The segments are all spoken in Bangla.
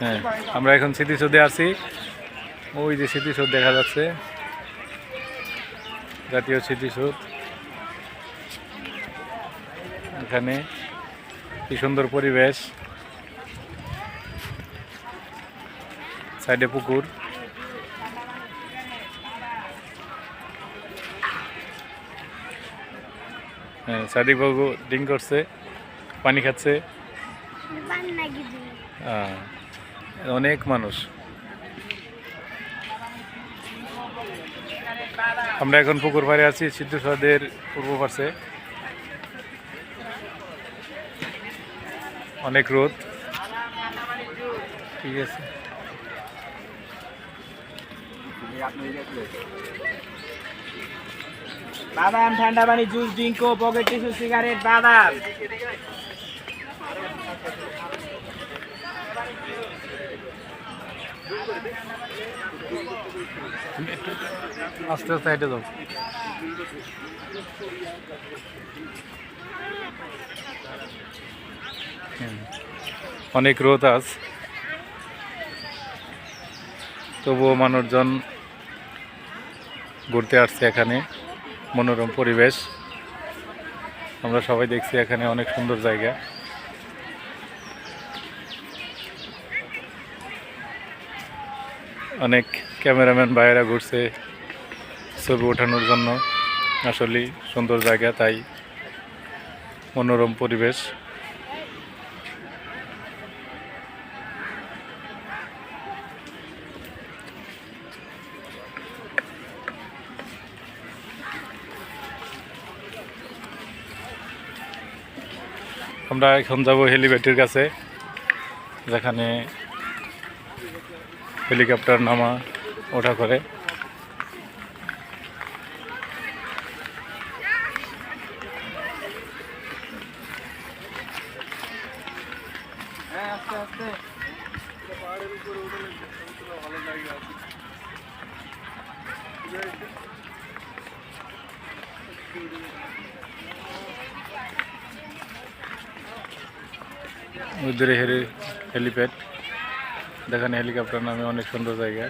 হ্যাঁ আমরা এখন স্মৃতিসৌধে আছি। ওই যে স্মৃতিসৌধ দেখা যাচ্ছে। জাতীয় স্মৃতিসৌধ। এখানে কি সুন্দর পরিবেশ। সাইডে পুকুর। হ্যাঁ সাদিক বাবু ড্রিঙ্ক করছে পানি খাচ্ছে। আহ, অনেক মানুষ। আমরা এখন পুকুর পাড়ে আছি সিদ্ধেশ্বরের পূর্ব পাশে। অনেক রোদ। ঠিক আছে। বাদাম, ঠান্ডা পানি, জুস ড্রিঙ্কো পকেট টিস্যু, সিগারেট, বাদাম। আস্তে আস্তে হেঁটে যাও অনেক রোদ আজ। তবুও মানুষজন ঘুরতে আসছে এখানে। মনোরম পরিবেশ। আমরা সবাই দেখছি এখানে অনেক সুন্দর জায়গা। অনেক ক্যামেরাম্যান ভাইয়েরা ঘুরছে ছবি ওঠানোর জন্য। আসলেই সুন্দর জায়গা, তাই মনোরম পরিবেশ। আমরা এখন যাব হেলিপ্যাডের কাছে, যেখানে হেলিকপ্টার নামা ওঠা করে। হ্যাঁ আস্তে যেখানে হেলিকপ্টার নামে অনেক সুন্দর জায়গা।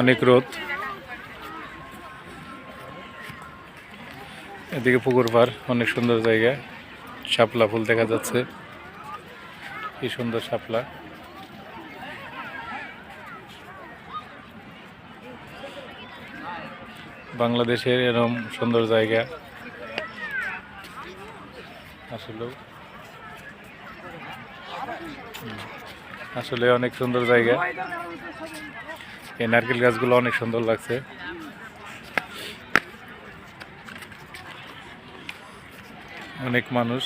অনেক রোদ। এদিকে পুকুর পাড় অনেক সুন্দর জায়গা। শাপলা ফুল দেখা যাচ্ছে। কি সুন্দর শাপলা। বাংলাদেশের এরকম সুন্দর জায়গা। আসলেও। আসলে অনেক সুন্দর জায়গা। এই নারকেল গাছগুলো অনেক সুন্দর লাগছে। অনেক মানুষ।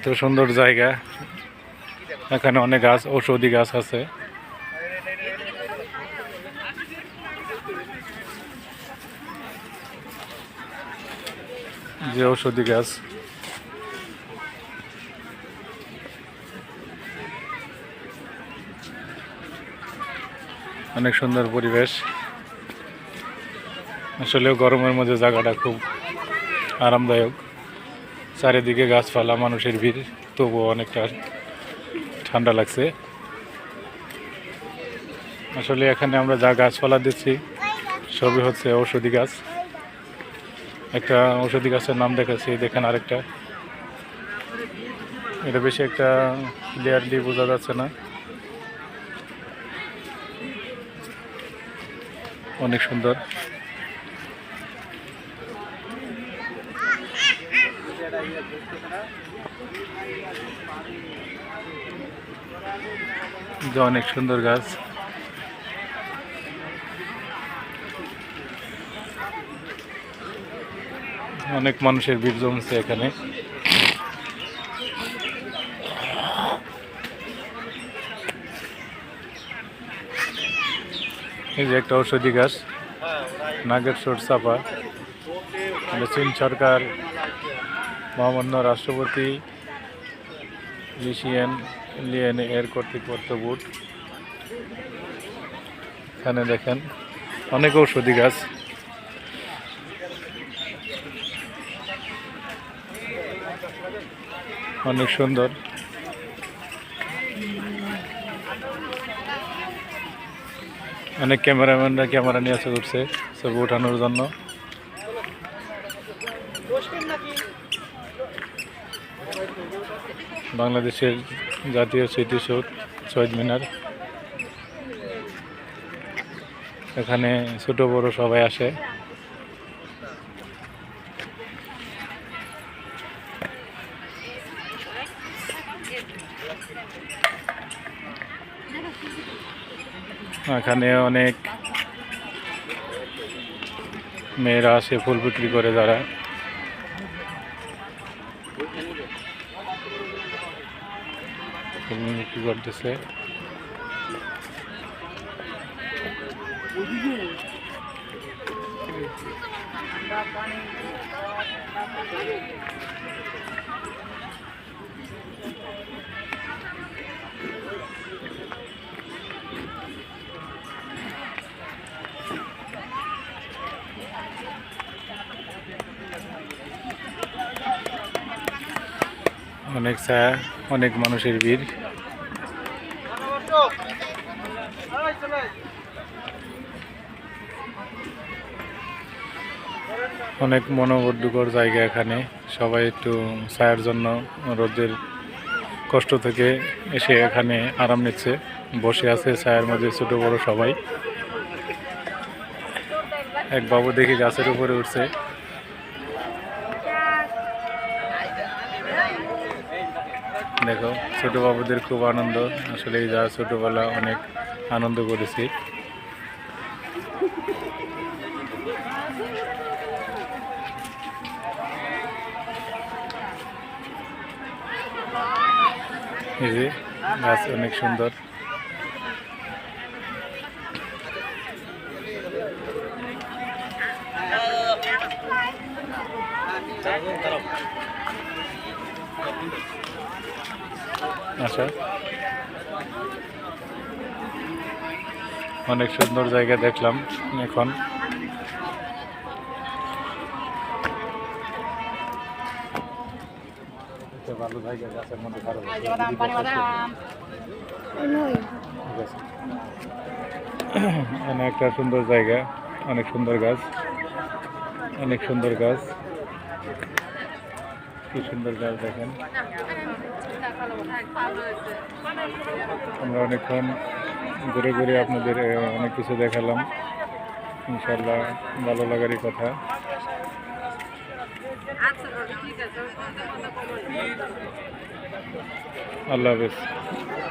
এত সুন্দর জায়গা। এখানে অনেক গাছ, ঔষধি গাছ আছে। যে ঔষধি গাছ। অনেক সুন্দর পরিবেশ। আসলেও গরমের মধ্যে জায়গাটা খুব আরামদায়ক। চারিদিকে গাছপালা, মানুষের ভিড়, তবুও অনেকটা ঠান্ডা লাগছে। আসলে এখানে আমরা যা গাছপালা দিচ্ছি, সবই হচ্ছে ঔষধি গাছ। একটা ঔষধি গাছের নাম দেখাচ্ছি, দেখেন আরেকটা। এটা বেশি একটা ক্লিয়ারলি বোঝা যাচ্ছে না। অনেক সুন্দর। যে অনেক সুন্দর গাছ। অনেক মানুষের ভিড় জমছে এখানে। এই যে একটা ঔষধি গাছ নাগেশ্বর চাপা চীন সরকার মহামান্য রাষ্ট্রপতি লিশিয়ান লিয়েন এর কর্তৃপক্ষ বুট এখানে দেখেন, অনেক ঔষধি গাছ। অনেক সুন্দর। অনেক ক্যামেরাম্যানরা ক্যামেরা নিয়ে আসে উঠছে ছবি ওঠানোর জন্য। বাংলাদেশের জাতীয় স্মৃতিসৌধ শহীদ মিনার। এখানে ছোট বড় সবাই আসে। এখানে অনেক মেয়েরা আসে ফুল বিক্রি করে যারা। বিক্রি করতেছে? অনেক ছায়া অনেক মানুষের ভিড়। অনেক মনোবদ্ধকর জায়গা এখানে। সবাই একটু ছায়ার জন্য রোদের কষ্ট থেকে এসে এখানে আরাম নিচ্ছে। বসে আছে ছায়ার মধ্যে ছোট বড় সবাই। এক বাবু দেখি গাছের উপরে উঠছে। দেখো, ছোট বাবুদের খুব আনন্দ। আসলে এই যা ছোটবেলা অনেক আনন্দ করেছি। এই গাছ অনেক সুন্দর। আচ্ছা। অনেক সুন্দর জায়গা দেখলাম এখন। ভালো জায়গা গাছের মধ্যে ঠিক এখানে একটা সুন্দর জায়গা অনেক সুন্দর গাছ অনেক সুন্দর গাছ। কি সুন্দর গাছ দেখেন। আমরা অনেকক্ষণ ঘুরে ঘুরে আপনাদের অনেক কিছু দেখালাম। ইনশাল্লাহ ভালো লাগারই কথা। আল্লাহ হাফেজ।